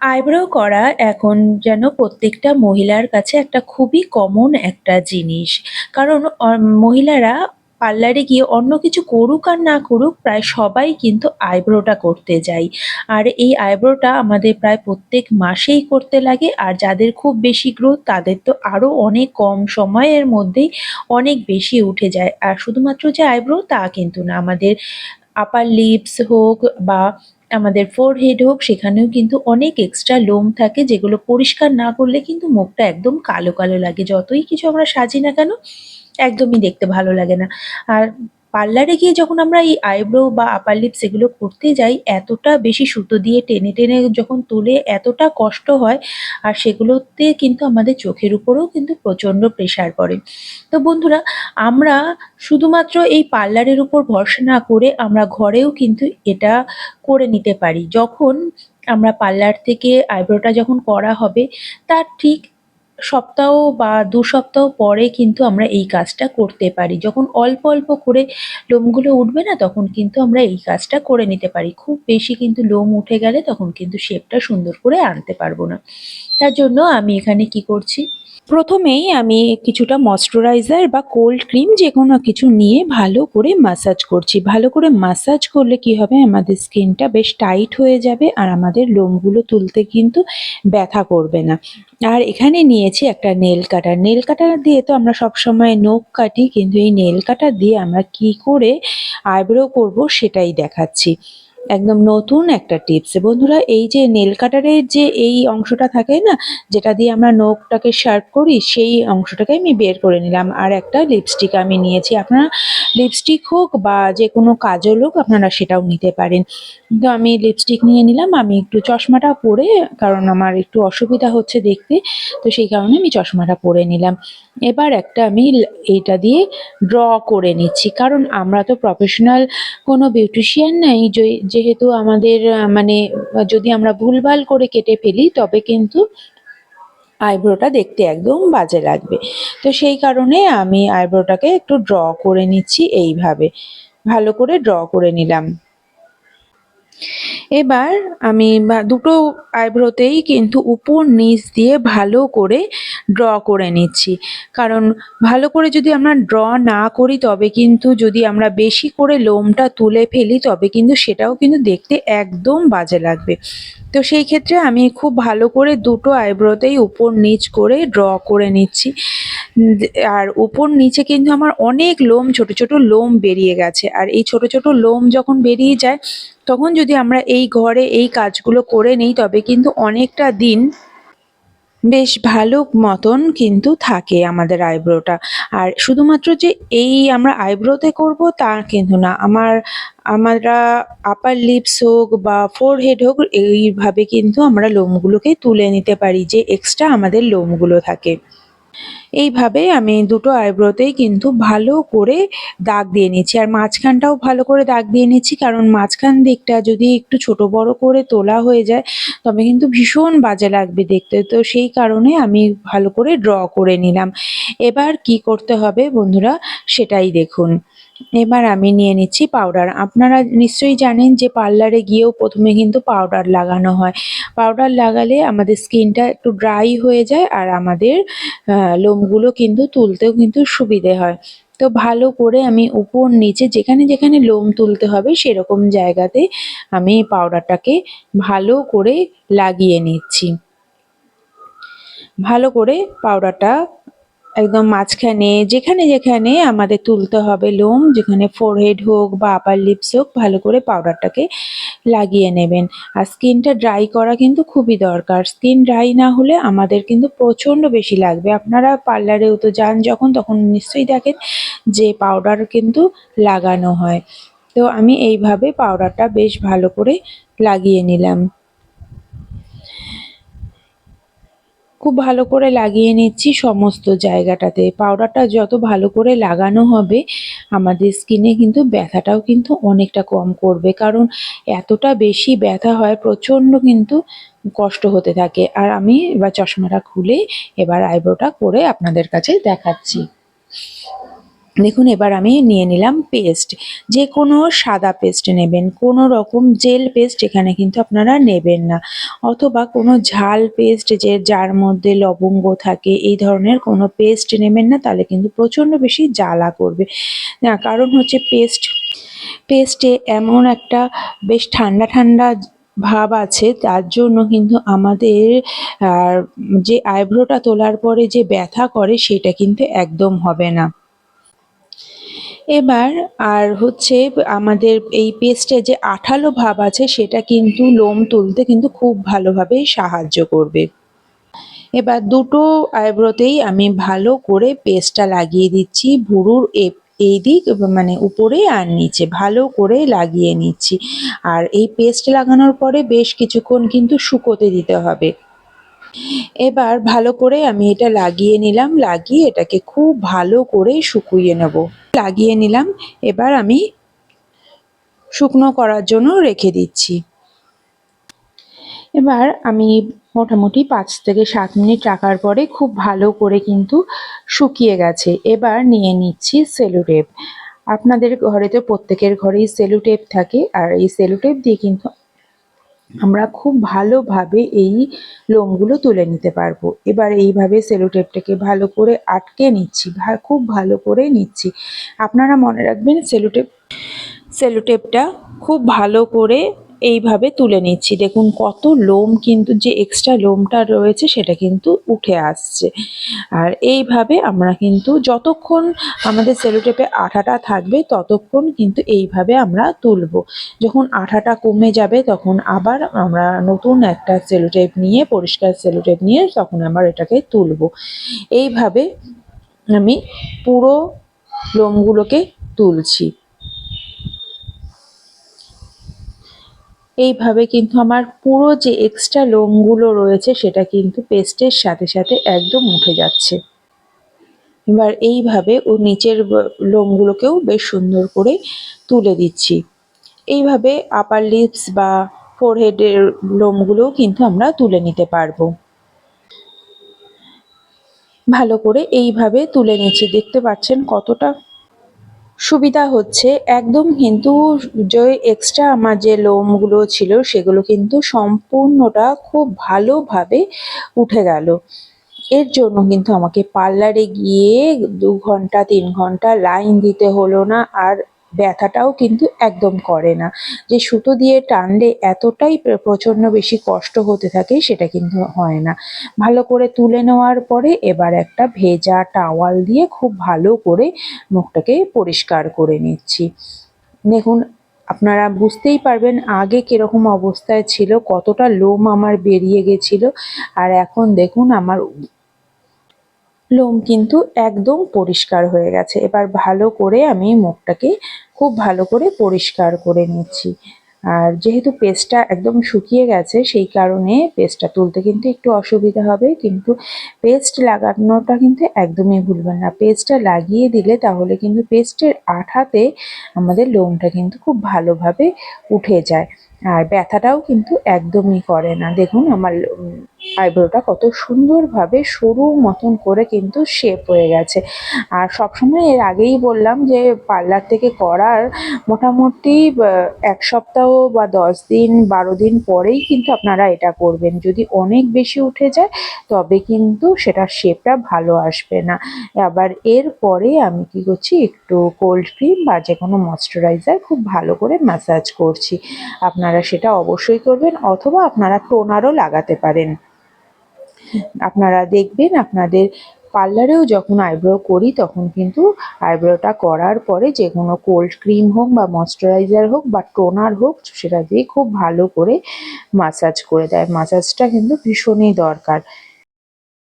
Eyebrow করা এখন যেন প্রত্যেকটা মহিলার কাছে একটা খুবই কমন একটা জিনিস। কারণ মহিলারা পার্লারে গিয়ে অন্য কিছু করুক আর না করুক, প্রায় সবাই কিন্তু আইব্রোটা করতে যায়। আর এই আইব্রোটা আমাদের প্রায় প্রত্যেক মাসেই করতে লাগে, আর যাদের খুব বেশি গ্রোথ, তাদের তো আরও অনেক কম সময়ের মধ্যেই অনেক বেশি উঠে যায়। আর শুধুমাত্র যে আইব্রো, তা কিন্তু না। আমাদের আপার লিপস হোক বা আমাদের ফোর হেড হোক, সেখানেও কিন্তু অনেক এক্সট্রা লোম থাকে যেগুলো পরিষ্কার না করলে কিন্তু মুখটা একদম কালো কালো লাগে। যতই কিছু আমরা সাজি না কেন, একদমই দেখতে ভালো লাগে না। আর পার্লারে গিয়ে যখন আমরা এই আইব্রো বা আপার লিপস এগুলো করতে যাই, এতটা বেশি সুতো দিয়ে টেনে টেনে যখন তুলে এতটা কষ্ট হয়, আর সেগুলোতে কিন্তু আমাদের চোখের উপরেও কিন্তু প্রচণ্ড প্রেশার পড়ে। তো বন্ধুরা, আমরা শুধুমাত্র এই পার্লারের উপর ভরসা না করে আমরা ঘরেও কিন্তু এটা করে নিতে পারি। যখন আমরা পার্লার থেকে আইব্রোটা যখন করা হবে, তার ঠিক সপ্তাহ বা দু সপ্তাহ পরে কিন্তু আমরা এই কাজটা করতে পারি। যখন অল্প অল্প করে লোমগুলো উঠবে না, তখন কিন্তু আমরা এই কাজটা করে নিতে পারি। খুব বেশি কিন্তু লোম উঠে গেলে তখন কিন্তু শেপটা সুন্দর করে আনতে পারব না। তার জন্য আমি এখানে কি করছি? প্রথমেই আমি কিছুটা ময়শ্চারাইজার বা কোল্ড ক্রিম যে কোনো কিছু নিয়ে ভালো করে মাসাজ করছি। ভালো করে মাসাজ করলে কি হবে? আমাদের স্কিনটা বেশ টাইট হয়ে যাবে আর আমাদের লোমগুলো তুলতে কিন্তু ব্যথা করবে না। আর এখানে নিয়েছি একটা নেল কাটার। নেল কাটার দিয়ে তো আমরা সব সময় নখ কাটি, কিন্তু এই নেল কাটার দিয়ে আমরা কি করে আইব্রো করব সেটাই দেখাচ্ছি। একদম নতুন একটা টিপস বন্ধুরা, এই যে নেল কাটারের যে এই অংশটা থাকে না, যেটা দিয়ে আমরা নখটাকে শার্প করি, সেই অংশটাকে আমি বের করে নিলাম। আর একটা লিপস্টিক আমি নিয়েছি। আপনারা লিপস্টিক হোক বা যে কোনো কাজল হোক, আপনারা সেটাও নিতে পারেন। তো আমি লিপস্টিক নিয়ে নিলাম। আমি একটু চশমাটা পরে, কারণ আমার একটু অসুবিধা হচ্ছে দেখতে, তো সেই কারণে আমি চশমাটা পরে নিলাম। এবার একটা আমি এইটা দিয়ে ড্র করে নিচ্ছি। কারণ আমরা তো প্রফেশনাল কোনো বিউটিশিয়ান নাই, যে- যেহেতু আমাদের মানে যদি আমরা ভুলভাল করে কেটে ফেলি, তবে কিন্তু আইব্রোটা দেখতে একদম বাজে লাগবে। তো সেই কারণে আমি আইব্রোটাকে একটু ড্র করে নিচ্ছি এইভাবে। ভালো করে ড্র করে নিলাম। এবার আমি দুটো আইব্রোতেই কিন্তু উপর নিচ দিয়ে ভালো করে ড্র করে নিচ্ছি। কারণ ভালো করে যদি আমরা ড্র না করি, তবে কিন্তু যদি আমরা বেশি করে লোমটা তুলে ফেলি, তবে কিন্তু সেটাও কিন্তু দেখতে একদম বাজে লাগবে। তো সেই ক্ষেত্রে আমি খুব ভালো করে দুটো আইব্রোতেই উপর নিচ করে ড্র করে নিচ্ছি। আর উপর নিচে কিন্তু আমার অনেক লোম, ছোট ছোট লোম বেরিয়ে গেছে। আর এই ছোট ছোট লোম যখন বেরিয়ে যায় তখন যদি আমরা এই ঘরে এই কাজগুলো করে নিই, তবে কিন্তু অনেকটা দিন বেশ ভালো মতন কিন্তু থাকে আমাদের আইব্রোটা। আর শুধুমাত্র যে এই আমরা আইব্রোতে করব তা কিন্তু না, আমার, আমরা আপার লিপস হোক বা ফোরহেড হোক, এইভাবে কিন্তু আমরা লোমগুলোকে তুলে নিতে পারি যে এক্সট্রা আমাদের লোমগুলো থাকে। এইভাবে আমি দুটো আইব্রোতেই কিন্তু ভালো করে দাগ দিয়ে নিচ্ছি। আর মাঝখানটাও ভালো করে দাগ দিয়ে নিচ্ছি, কারণ মাঝখান দিকটা যদি একটু ছোট বড় করে তোলা হয়ে যায়, তবে কিন্তু ভীষণ বাজে লাগবে দেখতে। তো সেই কারণে আমি ভালো করে ড্র করে নিলাম। এবার কি করতে হবে বন্ধুরা, সেটাই দেখুন। এবার আমি নিয়ে নিচ্ছি পাউডার আপনারা নিশ্চয়ই জানেন যে পার্লারে গিয়েও প্রথমে কিন্তু পাউডার লাগানো হয়। পাউডার লাগালে আমাদের স্কিনটা একটু ড্রাই হয়ে যায় আর আমাদের লোমগুলো কিন্তু তুলতেও কিন্তু সুবিধে হয়। তো ভালো করে আমি উপর নিচে যেখানে যেখানে লোম তুলতে হবে সেরকম জায়গাতে আমি পাউডারটাকে ভালো করে লাগিয়ে নিচ্ছি। ভালো করে পাউডারটা একদম মাঝখানে, যেখানে যেখানে আমাদের তুলতে হবে লোম, যেখানে ফোরহেড হোক বা আপার লিপস হোক, ভালো করে পাউডারটাকে লাগিয়ে নেবেন। আর স্কিনটা ড্রাই করা কিন্তু খুবই দরকার। স্কিন ড্রাই না হলে আমাদের কিন্তু প্রচণ্ড বেশি লাগবে। আপনারা পার্লারেও তো যান যখন, তখন নিশ্চয়ই দেখেন যে পাউডার কিন্তু লাগানো হয়। তো আমি এইভাবে পাউডারটা বেশ ভালো করে লাগিয়ে নিলাম। খুব ভালো করে লাগিয়ে নিচ্ছি সমস্ত জায়গাটাতে। পাউডারটা যত ভালো করে লাগানো হবে, আমাদের স্কিনে কিন্তু ব্যথাটাও কিন্তু অনেকটা কম করবে। কারণ এতটা বেশি ব্যথা হয়, প্রচণ্ড কিন্তু কষ্ট হতে থাকে। আর আমি এবার চশমাটা খুলে এবার আইব্রোটা করে আপনাদের কাছে দেখাচ্ছি। দেখুন, এবার আমি নিয়ে নিলাম পেস্ট যে কোনো সাদা পেস্ট নেবেন, কোনো রকম জেল পেস্ট এখানে কিন্তু আপনারা নেবেন না। অথবা কোনো ঝাল পেস্ট যে যার মধ্যে লবঙ্গ থাকে, এই ধরনের কোনো পেস্ট নেবেন না, তাহলে কিন্তু প্রচণ্ড বেশি জ্বালা করবে। না, কারণ হচ্ছে পেস্ট পেস্টে এমন একটা বেশ ঠান্ডা ঠান্ডা ভাব আছে, তার জন্য কিন্তু আমাদের যে আইব্রোটা তোলার পরে যে ব্যথা করে, সেটা কিন্তু একদম হবে না। এবার আর হচ্ছে আমাদের এই পেস্টে যে আঠালো ভাব আছে, সেটা কিন্তু লোম তুলতে কিন্তু খুব ভালোভাবে সাহায্য করবে। এবার দুটো আইব্রোতেই আমি ভালো করে পেস্টটা লাগিয়ে দিচ্ছি, ভুরুর এই দিক মানে উপরে আর নিচে, ভালো করে লাগিয়ে নিচ্ছি। আর এই পেস্ট লাগানোর পরে বেশ কিছুক্ষণ কিন্তু শুকোতে দিতে হবে। এবার ভালো করে আমি এটা লাগিয়ে নিলাম, লাগিয়ে এটাকে খুব ভালো করে শুকিয়ে নেব। লাগিয়ে নিলাম। এবার আমি শুকনো করার জন্য রেখে দিচ্ছি। এবার আমি মোটামুটি পাঁচ থেকে সাত মিনিট রাখার পরে খুব ভালো করে কিন্তু শুকিয়ে গেছে। এবার নিয়ে নিচ্ছি সেলুটেপ। আপনাদের ঘরে তো প্রত্যেকের ঘরেই সেলুটেপ থাকে, আর এই সেলুটেপ দিয়ে কিন্তু আমরা খুব ভালোভাবে এই লোমগুলো তুলে নিতে পারব। এবার এইভাবে সেলোটেপটাকে ভালো করে আটকে নিচ্ছি খুব ভালো করে নিচ্ছি। আপনারা মনে রাখবেন সেলোটেপ, সেলোটেপটা খুব ভালো করে এইভাবে তুলে নিচ্ছি। দেখুন, কত লোম কিন্তু যে এক্সট্রা লোমটা রয়েছে সেটা কিন্তু উঠে আসছে। আর এইভাবে আমরা কিন্তু যতক্ষণ আমাদের সেলোটেপে আঠাটা থাকবে, ততক্ষণ কিন্তু এইভাবে আমরা তুলব। যখন আঠাটা কমে যাবে, তখন আবার আমরা নতুন একটা সেলোটেপ নিয়ে, পরিষ্কার সেলোটেপ নিয়ে তখন আবার এটাকে তুলব। এইভাবে আমি পুরো লোমগুলোকে তুলছি। এইভাবে কিন্তু আমার পুরো যে এক্সট্রা লোমগুলো রয়েছে সেটা কিন্তু পেস্টের সাথে সাথে একদম উঠে যাচ্ছে। এবার এইভাবে ও নিচের লোমগুলোকেও বেশ সুন্দর করে তুলে দিচ্ছি। এইভাবে আপার লিপস বা ফোরহেডের লোমগুলোও কিন্তু আমরা তুলে নিতে পারব। ভালো করে এইভাবে তুলে নিচ্ছি। দেখতে পাচ্ছেন কতটা সুবিধা হচ্ছে। একদম কিন্তু যে এক্সট্রা আমার যে লোমগুলো ছিল, সেগুলো কিন্তু সম্পূর্ণটা খুব ভালোভাবে উঠে গেল। এর জন্য কিন্তু আমাকে পার্লারে গিয়ে দু ঘণ্টা, তিন ঘণ্টা লাইন দিতে হলো না। আর ব্যথাটাও কিন্তু একদম করে না। যে সুতো দিয়ে টানলে এতটাই প্র- প্রচণ্ড বেশি কষ্ট হতে থাকে সেটা কিন্তু হয় না। ভালো করে তুলে নেওয়ার পরে এবার একটা ভেজা টাওয়াল দিয়ে খুব ভালো করে মুখটাকে পরিষ্কার করে নিচ্ছি। দেখুন, আপনারা বুঝতেই পারবেন আগে কীরকম অবস্থায় ছিল, কতটা লোম আমার বেরিয়ে গেছিল। আর এখন দেখুন, আমার লোম কিন্তু একদম পরিষ্কার হয়ে গেছে। এবার ভালো করে আমি মুখটাকে খুব ভালো করে পরিষ্কার করে নিচ্ছি। আর যেহেতু পেস্টটা একদম শুকিয়ে গেছে, সেই কারণে পেস্টটা তুলতে কিন্তু একটু অসুবিধা হবে। কিন্তু পেস্ট লাগানোটা কিন্তু একদমই ভুলবেন না। পেস্টটা লাগিয়ে দিলে তাহলে কিন্তু পেস্টের আঠাতে আমাদের লোমটা কিন্তু খুব ভালোভাবে উঠে যায়। আর ব্যথাটাও কিন্তু একদমই করে না। দেখুন আমার আইব্রোটা কত সুন্দরভাবে সরু মতন করে কিন্তু শেপ হয়ে গেছে। আর সবসময় এর আগেই বললাম যে পার্লার থেকে করার মোটামুটি এক সপ্তাহ বা দশ দিন, বারো দিন পরেই কিন্তু আপনারা এটা করবেন। যদি অনেক বেশি উঠে যায়, তবে কিন্তু সেটা শেপটা ভালো আসবে না। আবার এর পরে আমি কি করছি, একটু কোল্ড ক্রিম বা যে কোনো ময়শ্চারাইজার খুব ভালো করে ম্যাসাজ করছি। আপনারা সেটা অবশ্যই করবেন অথবা আপনারা টোনারও লাগাতে পারেন। আপনারা দেখবেন আপনাদের পার্লারেও যখন আইব্রো করি তখন কিন্তু আইব্রোটা করার পরে যে কোনো কোল্ড ক্রিম হোক বা ময়শ্চারাইজার হোক বা টোনার হোক সেটা দিয়ে খুব ভালো করে মাসাজ করে দেয়। মাসাজটা কিন্তু ভীষণই দরকার।